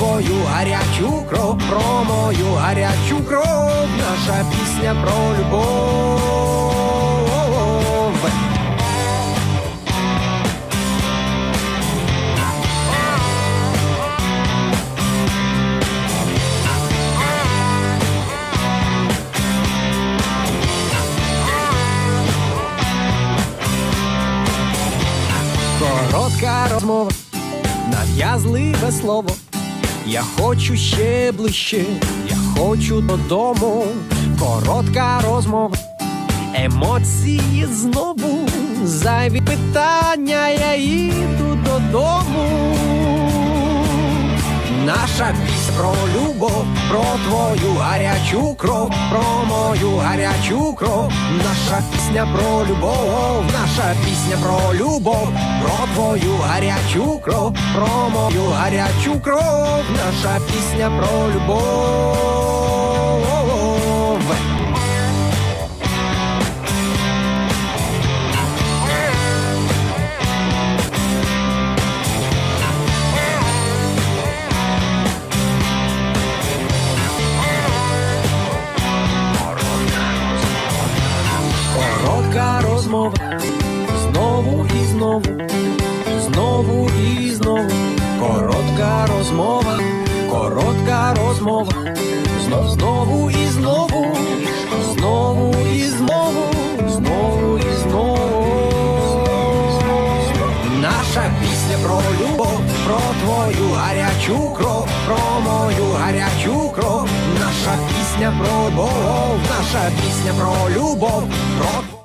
Твою гарячу кров, про мою гарячу кров, наша пісня про любов. Коротка розмова, нав'язливе слово. Я хочу ще ближче, я хочу додому. Коротка розмова, емоції знову. Зайві питання, я їду додому. Наша пісня про любов, про твою гарячу кров, про мою гарячу кров, наша пісня про любов, наша пісня про любов, про твою гарячу кров, про мою гарячу кров, наша пісня про любов. Коротка розмова, знову і знову, знову і знову, коротка розмова, коротка розмова, знов знову і знову, знову і знову, знову і знову. Наша пісня про любов, про твою гарячу кров, про мою гарячу кров, наша пісня про любов, наша пісня про любов, про